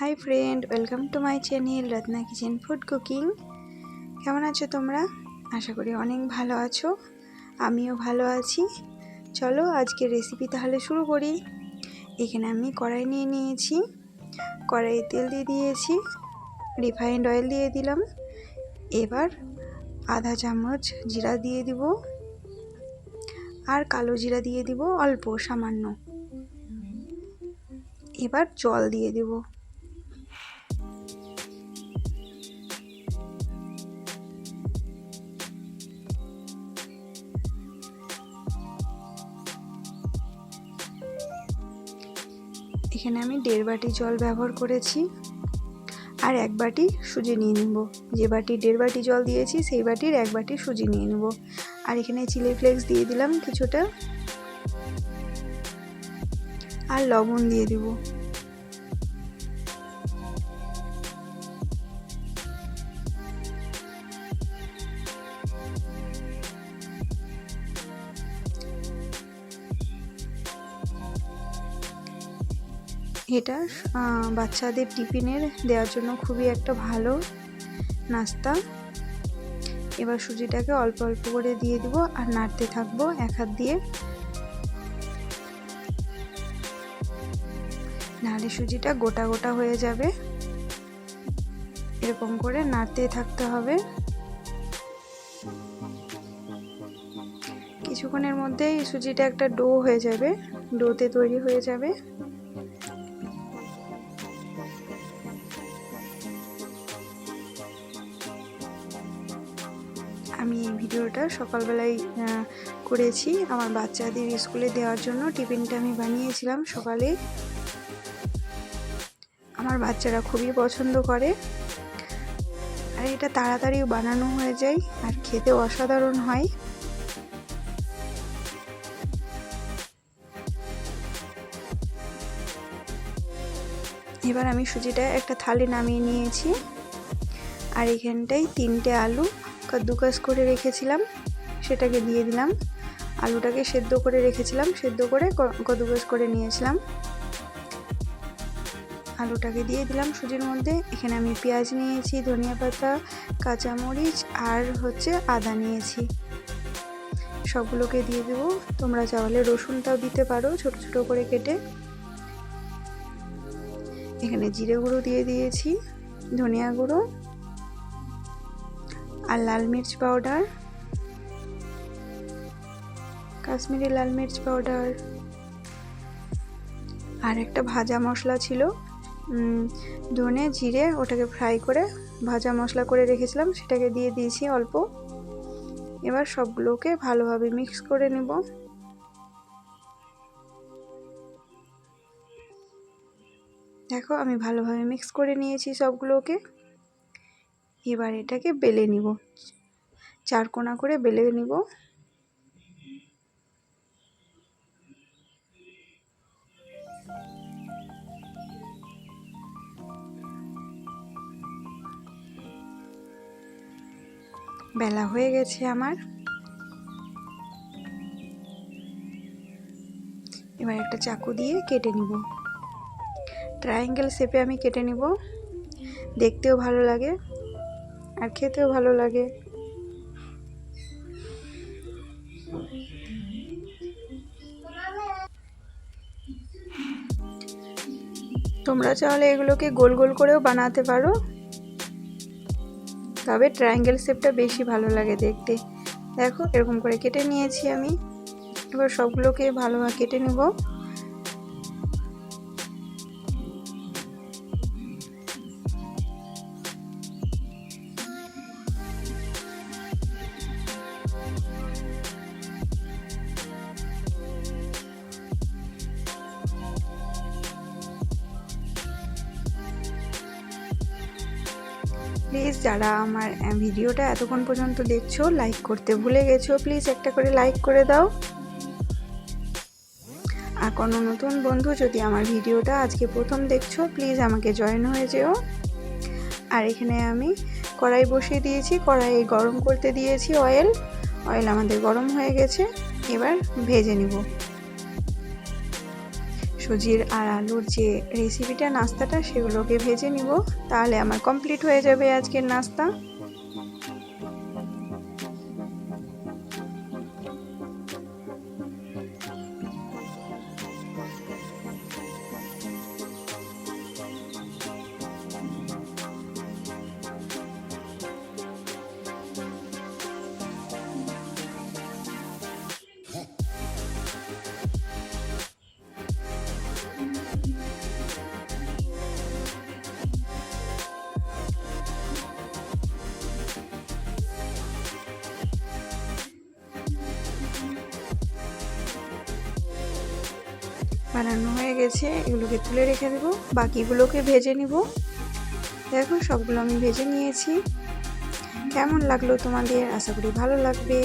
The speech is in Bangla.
Hi friend, welcome to my channel Ratna kitchen food cooking. কেমন আছো তোমরা? আশা করি অনেক ভালো আছো, আমিও ভালো আছি। চলো আজকে রেসিপি তাহলে শুরু করি। এখানে আমি কড়াই নিয়ে নিয়েছি, কড়াইয়ে তেল দিয়ে দিয়েছি রিফাইন্ড অয়েল দিয়ে দিলাম। এবার আধা চামচ জিরা দিয়ে দিব, আর কালো জিরা দিয়ে দিব অল্প সামান্য। এবার জল দিয়ে দেব। এখানে আমি দেড় বাটি জল ব্যবহার করেছি। আর এক বাটি সুজি নিয়ে নেব। যে বাটি দেড় বাটি জল দিয়েছি, সেই বাটির এক বাটি সুজি নিয়ে নেব। আর এখানে চিলি ফ্লেক্স দিয়ে দিলাম কিছুটা। আর লবণ দিয়ে দিব। এটা বাচ্চাদের টিফিনের দেওয়ার জন্য খুবই একটা ভালো নাস্তা। এবার সুজিটাকে অল্প অল্প করে দিয়ে দিব আর নাড়তে থাকব এক হাত দিয়ে। নাহলে সুজিটা গোটা গোটা হয়ে যাবে। এরকম করে নাড়তে থাকতে হবে। কিছুক্ষণের মধ্যেই সুজিটা একটা ডো হয়ে যাবে, ডোতে তৈরি হয়ে যাবে। আমি এই ভিডিওটা সকালবেলায় করেছি। আমার বাচ্চাদের স্কুলে দেওয়ার জন্য টিফিনটা আমি বানিয়েছিলাম সকালে। আমার বাচ্চারা খুবই পছন্দ করে। আর এটা তাড়াতাড়ি বানানো হয়ে যায়, আর খেতে অসাধারণ হয়। এবার আমি সুজিটা একটা থালি নামিয়ে নিয়েছি। আর এখানটায় তিনটে আলু কাদ্দুকাস করে রেখেছিলাম, সেটাকে দিয়ে দিলাম। আলুটাকে সেদ্ধ করে রেখেছিলাম, সেদ্ধ করে কদ্দুকাস করে নিয়েছিলাম। আলুটাকে দিয়ে দিলাম সুজির মধ্যে। এখানে আমি পেঁয়াজ নিয়েছি, ধনিয়া পাতা, কাঁচামরিচ আর হচ্ছে আদা নিয়েছি। সবগুলোকে দিয়ে দেবো। তোমরা চাওয়ালে রসুনটাও দিতে পারো ছোট ছোট করে কেটে। এখানে জিরে গুঁড়ো দিয়ে দিয়েছি, ধনিয়া গুঁড়ো আর লাল মির্চ পাউডার। কাশ্মীরি লাল মির্চ পাউডার। আর একটা ভাজা মশলা ছিল ধনে জিরে, ওটাকে ফ্রাই করে ভাজা মশলা করে রেখেছিলাম, সেটাকে দিয়ে দিয়েছি অল্প। এবার সবগুলোকে ভালোভাবে মিক্স করে নেব। দেখো, আমি ভালোভাবে মিক্স করে নিয়েছি সবগুলোকে। এবার এটাকে বেলে নিব। চার কোনা করে বেলে নিব। বেলা হয়ে গেছে আমার। এবার একটা চাকু দিয়ে কেটে নিব। ট্রায়াঙ্গেল শেপে আমি কেটে নিব। দেখতেও ভালো লাগে। আর খেতেও ভালো লাগে। তোমরা চাইলে এগুলোকে গোল গোল করেও বানাতে পারো। তবে ট্রায়াঙ্গেল শেপটা বেশি ভালো লাগে দেখতে। দেখো, এরকম করে কেটে নিয়েছি আমি। এবার সবগুলোকে ভালোভাবে কেটে নেব। প্লিজ যারা আমার ভিডিওটা এতক্ষণ পর্যন্ত দেখছ লাইক করতে ভুলে গেছো, প্লিজ একটা করে লাইক করে দাও। আর কোনো নতুন বন্ধু যদি আমার ভিডিওটা আজকে প্রথম দেখছ, প্লিজ আমাকে জয়েন হয়ে যেও। আর এখানে আমি কড়াই বসিয়ে দিয়েছি, কড়াই গরম করতে দিয়েছি অয়েল অয়েল আমাদের গরম হয়ে গেছে, এবার ভেজে নিব। সুজির আর আলুর যে রেসিপিটা নাস্তাটা, সেগুলোকে ভেজে নিব। তাহলে আমার কমপ্লিট হয়ে যাবে আজকের নাস্তা। বানানো হয়ে গেছে। এগুলোকে তুলে রেখে দেবো। বাকিগুলোকে ভেজে নিব। দেখো, সবগুলো আমি ভেজে নিয়েছি। কেমন লাগল তোমাদের? আশা করি ভালো লাগবে।